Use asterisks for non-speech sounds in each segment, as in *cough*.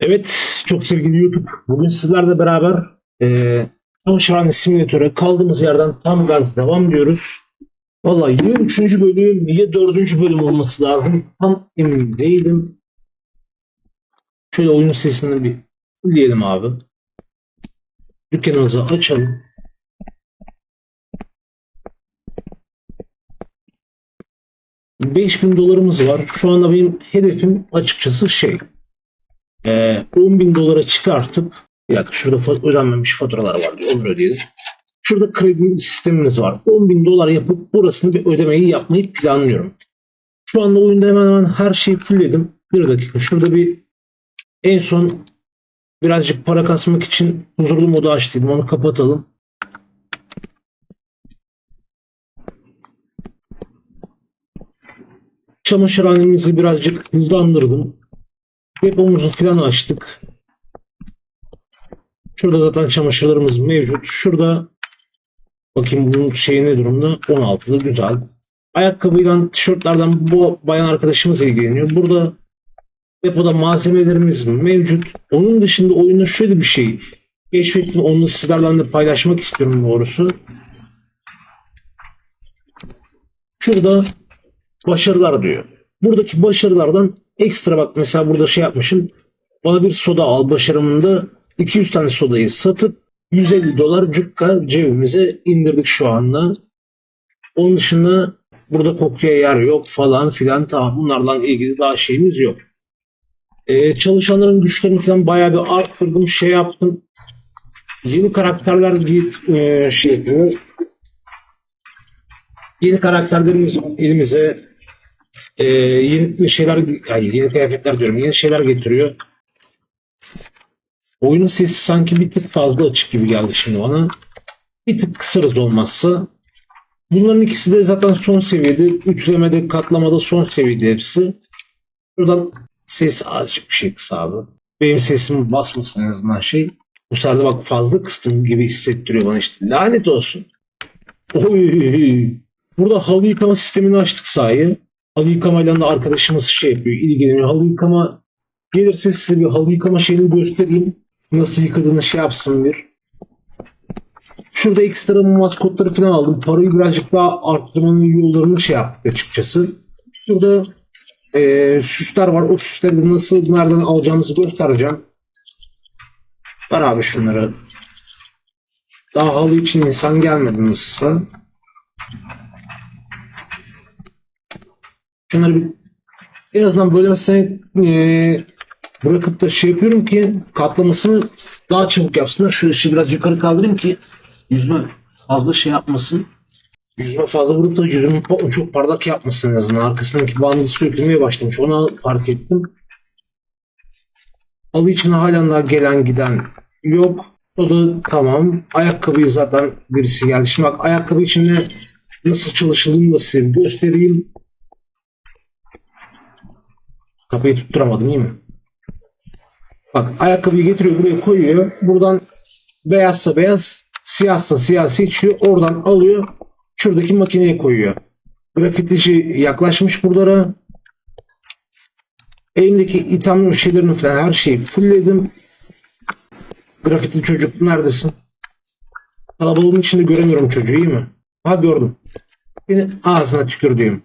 Evet, çok sevgili YouTube. Bugün sizlerle beraber eee Çamaşırhane Simülatör'e kaldığımız yerden tam gaz devam ediyoruz. Vallahi ya 3. bölüm ya 4. bölüm olması lazım. Tam emin değilim. Şöyle oyun sesini bir fullleyelim abi. Dükkanımızı açalım. bin dolarımız var. Şu anda benim hedefim açıkçası şey e, 10 bin dolara çıkartıp dakika şurada ödenmemiş faturalar var diyor. Onları ödeyelim. Şurada kredi sistemimiz var. 10 bin dolar yapıp burasını bir ödemeyi yapmayı planlıyorum. Şu anda oyunda hemen hemen her şeyi fullledim. Bir dakika şurada bir en son birazcık para kasmak için huzurlu modu açtıydım. Onu kapatalım. Çamaşırhanemizi birazcık hızlandırdım. Depomuzu falan açtık. Şurada zaten çamaşırlarımız mevcut. Şurada bakayım bunun şeyi ne durumda? 16'lı güzel. Ayakkabıyla, tişörtlerden bu bayan arkadaşımız ilgileniyor. Burada depoda malzemelerimiz mevcut. Onun dışında oyunda şöyle bir şey keşfettim. Onu sizlerle de paylaşmak istiyorum doğrusu. Şurada başarılar diyor. Buradaki başarılardan ekstra bak mesela burada şey yapmışım. Bana bir soda al başarımında 200 tane sodayı satıp 150 dolar cukka cebimize indirdik şu anda. Onun dışında burada kokuya yer yok falan filan tamam bunlarla ilgili daha şeyimiz yok. Ee, çalışanların güçlerini falan bayağı bir arttırdım şey yaptım. Yeni karakterler bir e, şey yapıyor. Yeni karakterlerimiz elimize e, yeni şeyler hayır, yeni kıyafetler diyorum yeni şeyler getiriyor. Oyunun sesi sanki bir tık fazla açık gibi geldi şimdi bana. Bir tık kısarız olmazsa. Bunların ikisi de zaten son seviyede. Üçlemede, katlamada son seviyede hepsi. Buradan ses azıcık bir şey kısa abi. Benim sesimi basmasın en azından şey. Bu sefer bak fazla kıstım gibi hissettiriyor bana işte. Lanet olsun. Oy. Burada halı yıkama sistemini açtık sahi. Halı yıkamayla da arkadaşımız şey yapıyor, ilgileniyor. Halı yıkama gelirse size bir halı yıkama şeyini göstereyim. Nasıl yıkadığını şey yapsın bir. Şurada ekstra maskotları falan aldım. Parayı birazcık daha arttırmanın yollarını şey yaptık açıkçası. Şurada eee süsler var. O süsleri nasıl, nereden alacağınızı göstereceğim. Ver abi şunları. Daha halı için insan gelmedi nasılsa. Şunları bir en azından böyle mesela eee, bırakıp da şey yapıyorum ki katlamasını daha çabuk yapsınlar. Şu ışığı biraz yukarı kaldırayım ki yüzme fazla şey yapmasın. Yüzme fazla vurup da yüzümü çok parlak yapmasın en azından. Arkasındaki bandı sökülmeye başlamış. Onu fark ettim. Halı için halen daha gelen giden yok. O da tamam. Ayakkabıyı zaten birisi geldi. Şimdi bak ayakkabı içinde nasıl çalışıldığını da size göstereyim. Kapıyı tutturamadım iyi mi? Bak ayakkabıyı getiriyor buraya koyuyor. Buradan beyazsa beyaz, siyahsa siyah seçiyor. Oradan alıyor. Şuradaki makineye koyuyor. Grafitici yaklaşmış buralara. Elimdeki itham şeylerini falan her şeyi fullledim. Grafiti çocuk neredesin? Kalabalığın içinde göremiyorum çocuğu iyi mi? Ha gördüm. Seni ağzına tükürdüğüm.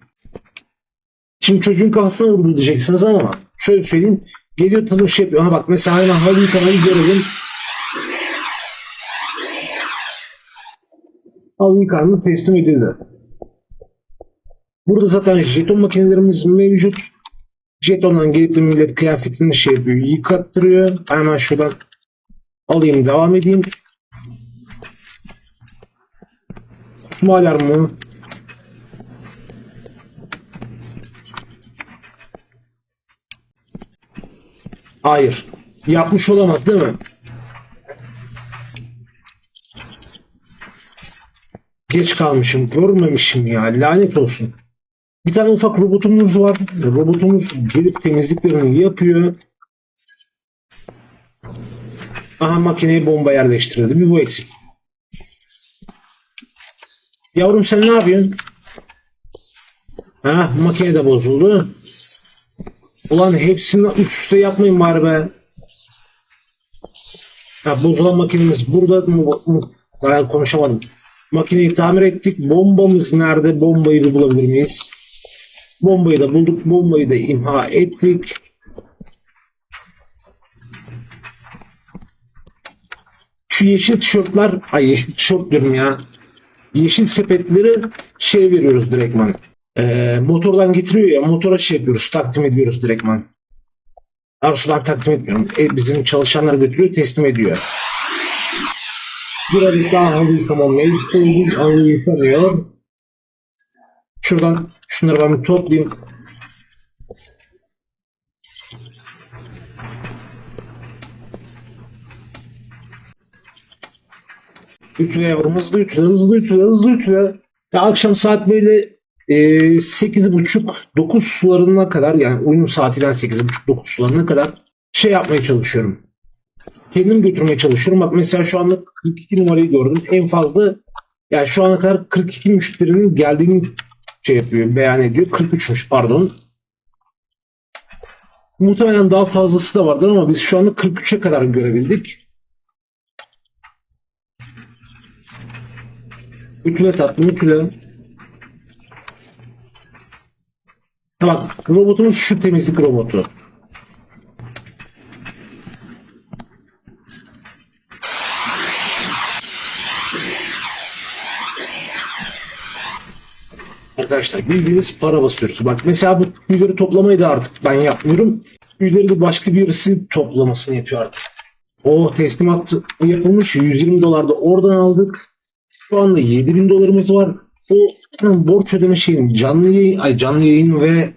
Şimdi çocuğun kafasına vurdu diyeceksiniz ama şöyle söyleyeyim. Geliyor tanım şey yapıyor. Ha bak mesela aynen halı yıkamayı görelim. Halı yıkanma teslim edildi. Burada zaten jeton makinelerimiz mevcut. Jetondan gelip de millet kıyafetini şey yapıyor. Yıkattırıyor. Hemen şuradan alayım devam edeyim. Kusma alarmı. Hayır. Yapmış olamaz değil mi? Geç kalmışım. Görmemişim ya. Lanet olsun. Bir tane ufak robotumuz var. Robotumuz gelip temizliklerini yapıyor. Aha makineye bomba yerleştirildi. Bir bu eksik. Yavrum sen ne yapıyorsun? Ha makine de bozuldu. Ulan hepsini üst üste yapmayın bari be. Ya bozulan makinemiz burada mı? Bayağı konuşamadım. Makineyi tamir ettik. Bombamız nerede? Bombayı bir bulabilir miyiz? Bombayı da bulduk. Bombayı da imha ettik. Şu yeşil tişörtler, ay yeşil tişört diyorum ya. Yeşil sepetleri şey veriyoruz direktman. Ee, motordan getiriyor ya motora şey yapıyoruz takdim ediyoruz direktman. Arzudan takdim etmiyorum. E, bizim çalışanlar götürüyor teslim ediyor. Bir adet daha halı tamamlayıp koyduk. Halı yıkanıyor. Şuradan şunları ben bir toplayayım. Ütüle yavrum hızlı ütüle hızlı ütüle hızlı ütüle. Ya akşam saat böyle e, 8.30-9 sularına kadar yani uyum saatinden 8.30-9 sularına kadar şey yapmaya çalışıyorum. Kendim götürmeye çalışıyorum. Bak mesela şu anda 42 numarayı gördüm. En fazla yani şu ana kadar 42 müşterinin geldiğini şey yapıyor, beyan ediyor. 43'müş pardon. Muhtemelen daha fazlası da vardır ama biz şu anda 43'e kadar görebildik. Ütüle tatlım ütüle. Ha Bak robotumuz şu temizlik robotu. Arkadaşlar bildiğiniz para basıyoruz. Bak mesela bu tüyleri toplamayı da artık ben yapmıyorum. Tüyleri de başka birisi toplamasını yapıyor artık. O teslimat yapılmış 120 dolar da oradan aldık. Şu anda 7000 dolarımız var. O *clears throat* borç ödeme şeyin canlı yayın, ay canlı yayın ve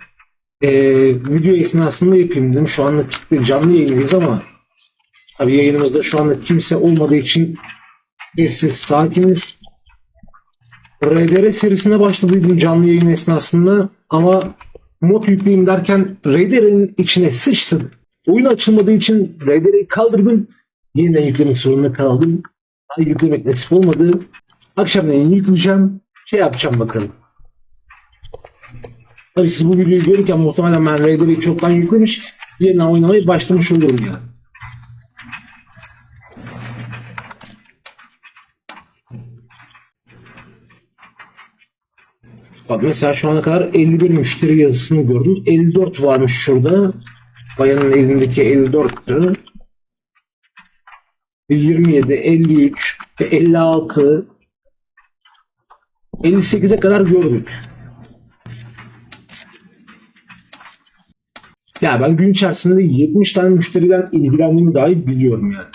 e, video esnasında yapayım dedim. Şu anda canlı yayındayız ama tabii yayınımızda şu anda kimse olmadığı için sessiz sakiniz. RDR serisine başladıydım canlı yayın esnasında ama mod yükleyeyim derken RDR'in içine sıçtım. Oyun açılmadığı için RDR'yi kaldırdım. Yeniden yüklemek zorunda kaldım. Ay yüklemek nasip olmadı. Akşamleyin yükleyeceğim. Şey yapacağım bakalım. Tabii siz bu videoyu görürken muhtemelen ben RDR'yi çoktan yüklemiş. Yeniden oynamaya başlamış olurum ya. Bak mesela şu ana kadar 51 müşteri yazısını gördüm. 54 varmış şurada. Bayanın elindeki 54'tü. 27, 53 ve 56 58'e kadar gördük. Ya ben gün içerisinde de 70 tane müşteriden ilgilendiğimi dahi biliyorum yani.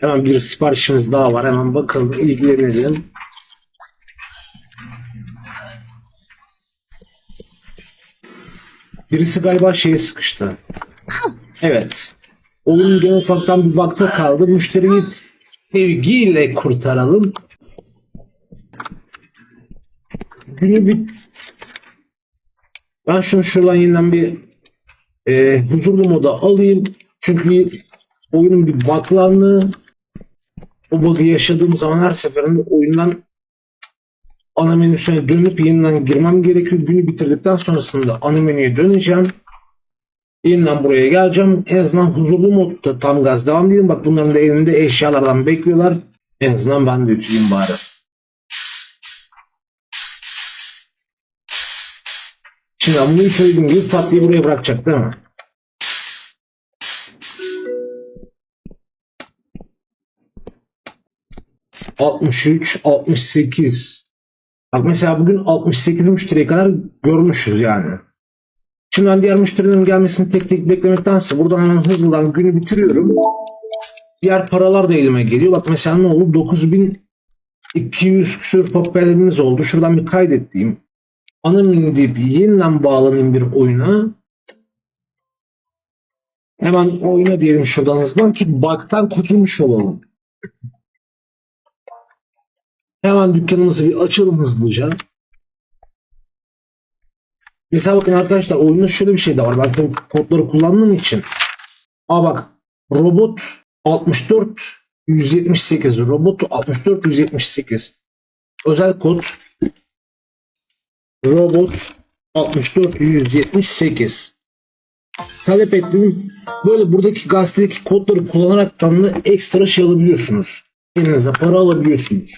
Hemen bir siparişimiz daha var. Hemen bakalım, ilgilenelim. Birisi galiba şeye sıkıştı. Evet. Oğlum gene ufaktan bir bakta kaldı. Müşteriyi sevgiyle kurtaralım. Günü bit. Ben şunu şuradan yeniden bir e, huzurlu moda alayım. Çünkü oyunun bir buglandığı o bug'ı yaşadığım zaman her seferinde oyundan ana menüsüne dönüp yeniden girmem gerekiyor. Günü bitirdikten sonrasında ana menüye döneceğim. Yeniden buraya geleceğim. En azından huzurlu modda tam gaz devam edeyim. Bak bunların da elinde eşyalardan bekliyorlar. En azından ben de ütüleyeyim bari. Şimdi ben bunu söylediğim gibi tatlıyı buraya bırakacak değil mi? ...63, 68... Bak mesela bugün 68 müşteriye kadar görmüşüz yani. Şimdi ben diğer müşterilerin gelmesini tek tek beklemektense buradan hemen hızlıdan günü bitiriyorum. Diğer paralar da elime geliyor. Bak mesela ne oldu? 9200 küsür popülerimiz oldu. Şuradan bir kaydettiğim. Menü deyip yeniden bağlanayım bir oyuna. Hemen oyuna diyelim şuradan hızlıdan ki bug'tan kurtulmuş olalım. Hemen dükkanımızı bir açalım hızlıca. Mesela bakın arkadaşlar oyunda şöyle bir şey de var. Ben kodları kullandığım için. Aa bak robot 64 178 robot 64 178 özel kod Robot 64 178 talep ettim. Böyle buradaki gazetedeki kodları kullanaraktan da ekstra şey alabiliyorsunuz. Elinize para alabiliyorsunuz.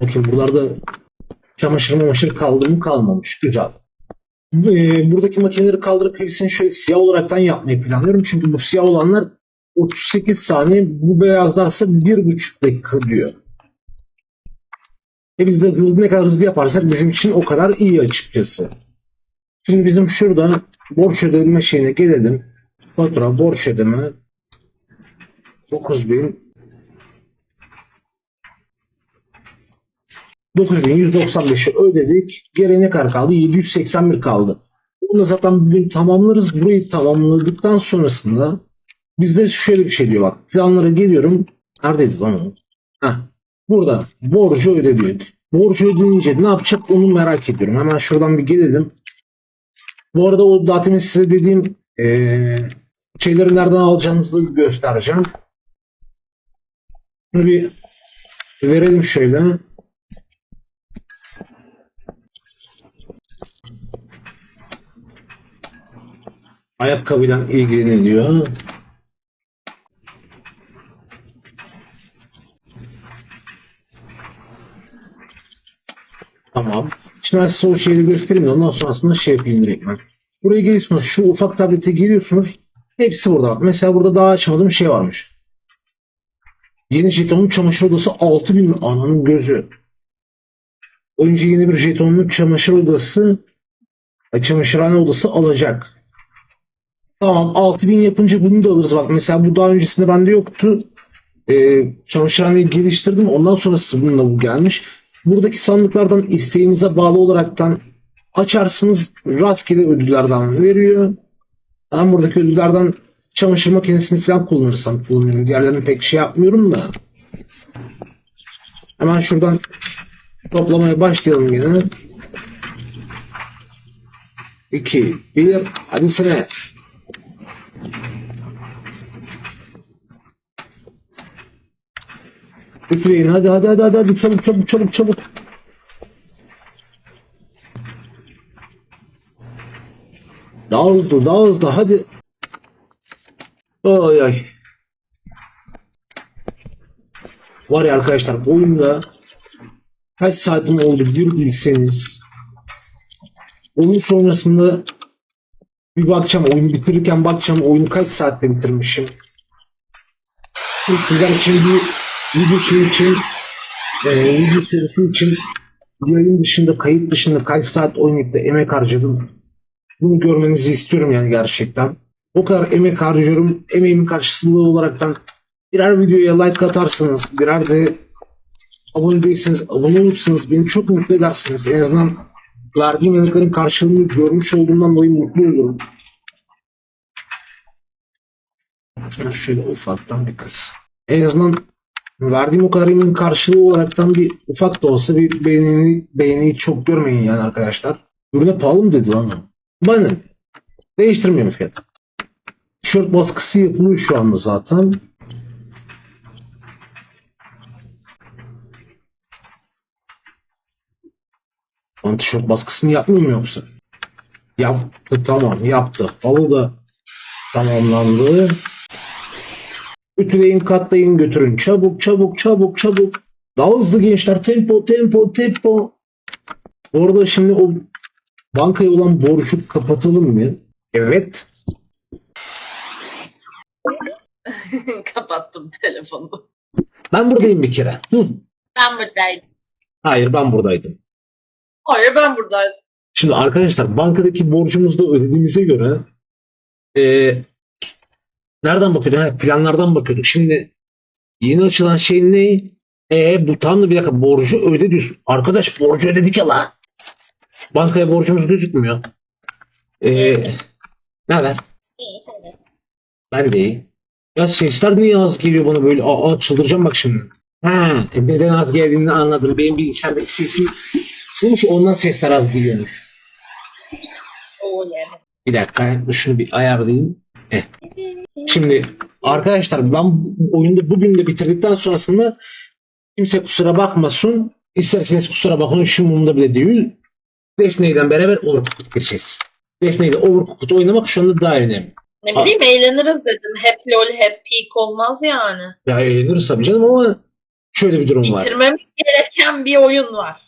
Bakın buralarda çamaşır mamaşır kaldı mı kalmamış. Güzel. Ee, buradaki makineleri kaldırıp hepsini şöyle siyah olaraktan yapmayı planlıyorum. Çünkü bu siyah olanlar 38 saniye, bu beyazlarsa 1,5 dakika diyor. E biz de hızlı ne kadar hızlı yaparsak bizim için o kadar iyi açıkçası. Şimdi bizim şurada borç ödeme şeyine gelelim. Fatura borç ödeme 9000 9195'i ödedik. Geriye ne kadar kaldı? 781 kaldı. Bunu zaten bugün tamamlarız. Burayı tamamladıktan sonrasında bizde şöyle bir şey diyor bak. Planlara geliyorum. Neredeydi lan o? Heh. Burada borcu öde diyor. Borcu ödeyince ne yapacak onu merak ediyorum. Hemen şuradan bir gelelim. Bu arada o demin size dediğim eee şeyleri nereden alacağınızı göstereceğim. Bunu bir verelim şöyle. Ayakkabıyla ilgileniyor. Tamam. Şimdi ben size o şeyi göstereyim ondan sonrasında şey yapayım direkt ben. Buraya geliyorsunuz. Şu ufak tablete giriyorsunuz. Hepsi burada. Mesela burada daha açmadığım şey varmış. Yeni jetonun çamaşır odası 6000 mi? Ananın gözü. Oyuncu yeni bir jetonun çamaşır odası e, çamaşırhane odası alacak. Tamam 6000 yapınca bunu da alırız. Bak mesela bu daha öncesinde bende yoktu. Ee, çamaşırhaneyi geliştirdim. Ondan sonrası bununla bu gelmiş. Buradaki sandıklardan isteğinize bağlı olaraktan açarsınız. Rastgele ödüllerden veriyor. Ben buradaki ödüllerden çamaşır makinesini falan kullanırsam kullanıyorum. Diğerlerini pek şey yapmıyorum da. Hemen şuradan toplamaya başlayalım yine. 2, 1, hadi sene. Üfleyin hadi hadi hadi hadi çabuk çabuk çabuk çabuk. Daha hızlı daha hızlı hadi. Ay ay. Var ya arkadaşlar bu oyunda kaç saatim oldu bir bilseniz. Oyun sonrasında bir bakacağım oyunu bitirirken bakacağım oyunu kaç saatte bitirmişim. Sizler için bir video şey için e, video serisi için yayın dışında kayıt dışında kaç saat oynayıp da emek harcadım. Bunu görmenizi istiyorum yani gerçekten. O kadar emek harcıyorum. Emeğimin karşılığı olaraktan birer videoya like atarsınız. Birer de abone değilseniz abone olursanız beni çok mutlu edersiniz. En azından verdiğim emeklerin karşılığını görmüş olduğumdan dolayı mutlu olurum. Şöyle ufaktan bir kız. En azından verdiğim o kadar emeğin karşılığı olaraktan bir ufak da olsa bir beğeni, beğeniyi çok görmeyin yani arkadaşlar. Ürüne pahalı mı dedi lan? Bana ne? Değiştirmiyorum fiyatı. Tişört baskısı yapılıyor şu anda zaten. Lan tişört baskısını yapmıyor mu yoksa? Yaptı tamam yaptı. Halı da tamamlandı. Ütüleyin katlayın götürün. Çabuk çabuk çabuk çabuk. Daha hızlı gençler. Tempo tempo tempo. Bu arada şimdi o bankaya olan borcu kapatalım mı? Evet. *laughs* Kapattım telefonu. Ben buradayım bir kere. Hı. Ben buradaydım. Hayır ben buradaydım. Hayır ben buradaydım. Şimdi arkadaşlar bankadaki borcumuzu da ödediğimize göre eee, nereden bakıyorduk? Ha, planlardan bakıyorduk. Şimdi yeni açılan şey ne? E bu tam da bir dakika borcu öde diyorsun. Arkadaş borcu ödedik ya lan. Bankaya borcumuz gözükmüyor. Eee ne haber? İyi. Ben de iyi. Ya sesler niye az geliyor bana böyle? Aa çıldıracağım bak şimdi. Ha, neden az geldiğini anladım. Benim bilgisayardaki sesim Senin ondan sesler az geliyormuş. Bir dakika şunu bir ayarlayayım. Heh. Şimdi arkadaşlar ben oyunda bugün de bitirdikten sonrasında kimse kusura bakmasın. İsterseniz kusura bakın şu mumda bile değil. Defne ile beraber Overcooked gireceğiz. Defne ile Overcooked oynamak şu anda daha önemli. Ne bileyim eğleniriz dedim. Hep lol hep peak olmaz yani. Ya eğleniriz tabii canım ama şöyle bir durum var. Bitirmemiz gereken bir oyun var.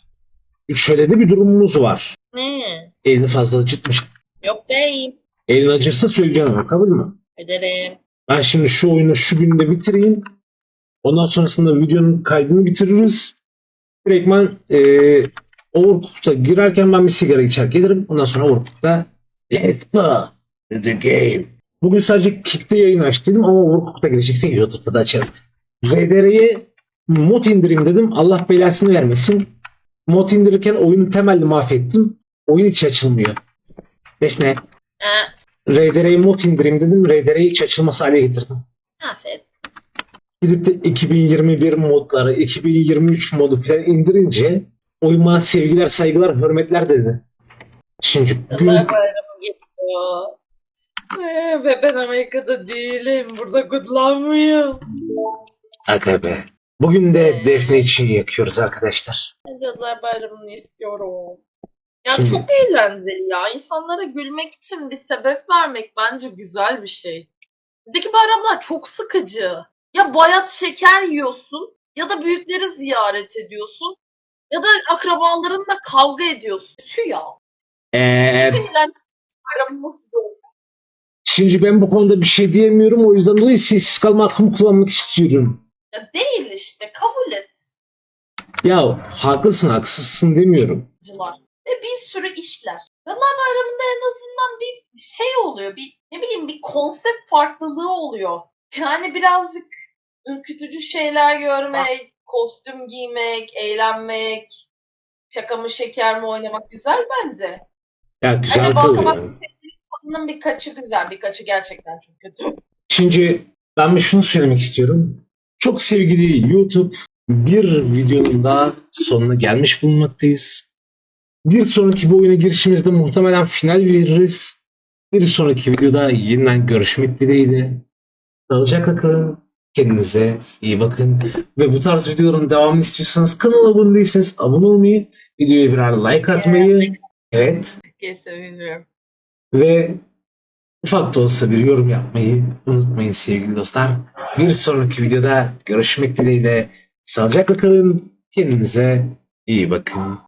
Şöyle de bir durumumuz var. Ne? Elini fazla acıtmış. Yok beyim. Elin acırsa söyleyeceğim ama kabul mü? Ederim. Ben şimdi şu oyunu şu günde bitireyim. Ondan sonrasında videonun kaydını bitiririz. Direktman e, Overcooked'a girerken ben bir sigara içer gelirim. Ondan sonra Overcooked'a Let's go the game. Bugün sadece Kick'te yayın açtıydım ama Overcooked'a gireceksin YouTube'da da açarım. RDR'ye mod indireyim dedim. Allah belasını vermesin. Mod indirirken oyunu temelli mahvettim. Oyun hiç açılmıyor. Defne. Ee, RDR'ye mod indireyim dedim. RDR'yi hiç açılmaz hale getirdim. afiyet. Gidip de 2021 modları, 2023 modu falan indirince oyuma sevgiler, saygılar, hürmetler dedi. Şimdi gün... Bayramı. Ee, ve ben Amerika'da değilim. Burada kutlanmıyor. Aga be. Bugün de Defne için yakıyoruz arkadaşlar. Cadılar Bayramı'nı istiyorum. Ya Şimdi- çok eğlenceli ya. İnsanlara gülmek için bir sebep vermek bence güzel bir şey. Bizdeki bayramlar çok sıkıcı. Ya bayat şeker yiyorsun ya da büyükleri ziyaret ediyorsun ya da akrabalarınla kavga ediyorsun. Şu ya. Ee, Hiç eğlenceli şimdi ben bu konuda bir şey diyemiyorum. O yüzden dolayı sessiz kalma hakkımı kullanmak istiyorum. Ya değil işte kabul et. Ya haklısın haksızsın demiyorum. yıllar ve bir sürü işler. Yıllar Bayramı'nda en azından bir şey oluyor. Bir ne bileyim bir konsept farklılığı oluyor. Yani birazcık ürkütücü şeyler görmek, kostüm giymek, eğlenmek, şaka mı şeker mi oynamak güzel bence. Ya güzel Hani tabii. yani. şeylerin birkaçı güzel, birkaçı gerçekten çok kötü. Şimdi ben bir şunu söylemek istiyorum. Çok sevgili YouTube bir videonun daha sonuna gelmiş bulunmaktayız. Bir sonraki bu oyuna girişimizde muhtemelen final veririz. Bir sonraki videoda yeniden görüşmek dileğiyle. Sağlıcakla kalın. Kendinize iyi bakın. Ve bu tarz videoların devamını istiyorsanız kanala abone değilseniz abone olmayı, videoya birer like atmayı, evet ve ufak da olsa bir yorum yapmayı unutmayın sevgili dostlar. Bir sonraki videoda görüşmek dileğiyle. Sağlıcakla kalın. Kendinize iyi bakın.